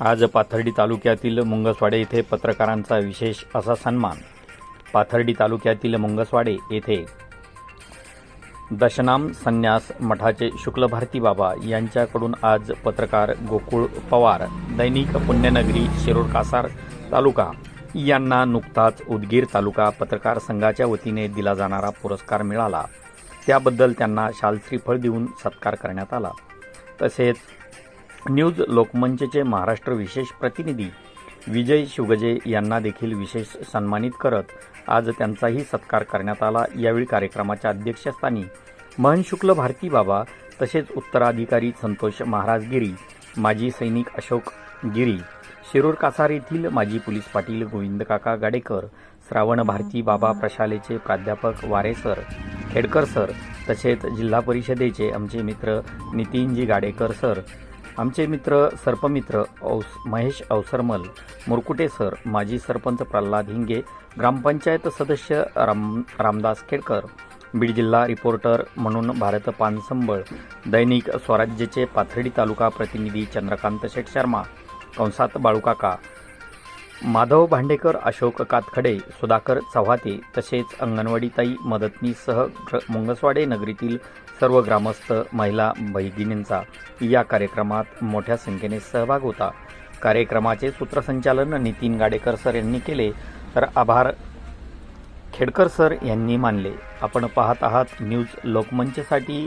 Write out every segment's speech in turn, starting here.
आज पाथर्डी तालुक्यातील मुंगसवाडे येथे पत्रकारांचा विशेष असा सन्मान. पाथर्डी तालुक्यातील मुंगसवाडे येथे दशनाम संन्यास मठाचे शुक्ल भारती बाबा यांच्याकडून आज पत्रकार गोकुळ पवार दैनिक पुण्यनगरी शिरोड कासार तालुका यांना नुकताच उदगीर तालुका पत्रकार संघाच्या वतीने दिला जाणारा पुरस्कार मिळाला. त्याबद्दल त्यांना शालश्रीफळ देऊन सत्कार करण्यात आला. तसेच न्यूज लोकमंचचे महाराष्ट्र विशेष प्रतिनिधी विजय शुगजे यांना देखील विशेष सन्मानित करत आज त्यांचाही सत्कार करण्यात आला. यावेळी कार्यक्रमाच्या अध्यक्षस्थानी महन शुक्ल भारती बाबा तसेच उत्तराधिकारी संतोष महाराज गिरी माजी सैनिक अशोक गिरी शिरूर कासार येथील माजी पोलीस पाटील गोविंद काका गाडेकर श्रावण भारती बाबा प्रशालेचे प्राध्यापक वारे सर खेडकर सर तसेच जिल्हा परिषदेचे आमचे मित्र नितीनजी गाडेकर सर आमचे मित्र सर्पमित्र औस महेश अवसरमल मुरकुटे सर माजी सरपंच प्रल्हाद हिंगे ग्रामपंचायत सदस्य राम रामदास खेडकर बीड जिल्हा रिपोर्टर म्हणून भारत पानसंबळ दैनिक स्वराज्यचे पाथर्डी तालुका प्रतिनिधी चंद्रकांत शेठ शर्मा कंसात बाळूकाका माधव भांडेकर अशोक कातखडे सुधाकर चव्हाते तसेच अंगणवाडीताई मदतनीसह मुंगसवाडे नगरीतील सर्व ग्रामस्थ महिला भगिनींचा या कार्यक्रमात मोठ्या संख्येने सहभाग होता. कार्यक्रमाचे सूत्रसंचालन नितीन गाडेकर सर यांनी केले तर आभार खेडकर सर यांनी मानले. आपण पाहत आहात न्यूज लोकमंचसाठी.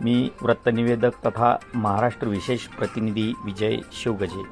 मी वृत्तनिवेदक तथा महाराष्ट्र विशेष प्रतिनिधी विजय शिवगजे.